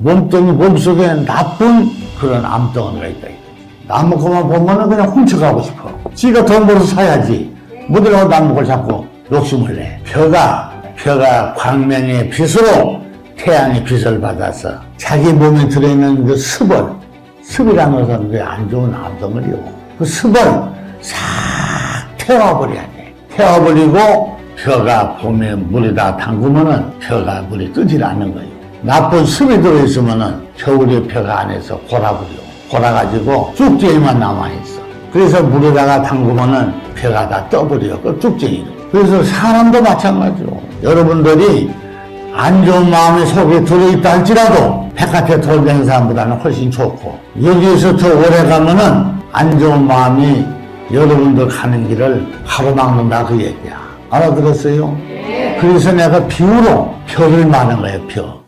몸뚱이 몸속에 나쁜 그런 암덩어리가 있다. 나무 그만 보면은 그냥 훔쳐가고 싶어. 지가 돈 벌어서 사야지. 뭐들하고 나무 걸 자꾸 욕심을 내. 벼가, 벼가 광명의 빛으로 태양의 빛을 받아서 자기 몸에 들어있는 그 습을, 습이라는 것은 그게 안 좋은 암덩어리요. 그 습을 싹 태워버려야 돼. 태워버리고 벼가 봄에 물에다 담그면은 벼가 물이 뜨질 않는 거예요. 나쁜 습이 들어있으면은 겨울에 벼가 안에서 골아버려. 골아가지고 쭉쟁이만 남아있어. 그래서 물에다가 담그면은 벼가 다 떠버려. 그 쭉쟁이로. 그래서 사람도 마찬가지로. 여러분들이 안 좋은 마음이 속에 들어있다 할지라도 바깥에 돌아다니는 사람보다는 훨씬 좋고 여기에서 더 오래 가면은 안 좋은 마음이 여러분들 가는 길을 가로막는다 그 얘기야 알아들었어요? 그래서 내가 비유로 벼를 마는 거예요 벼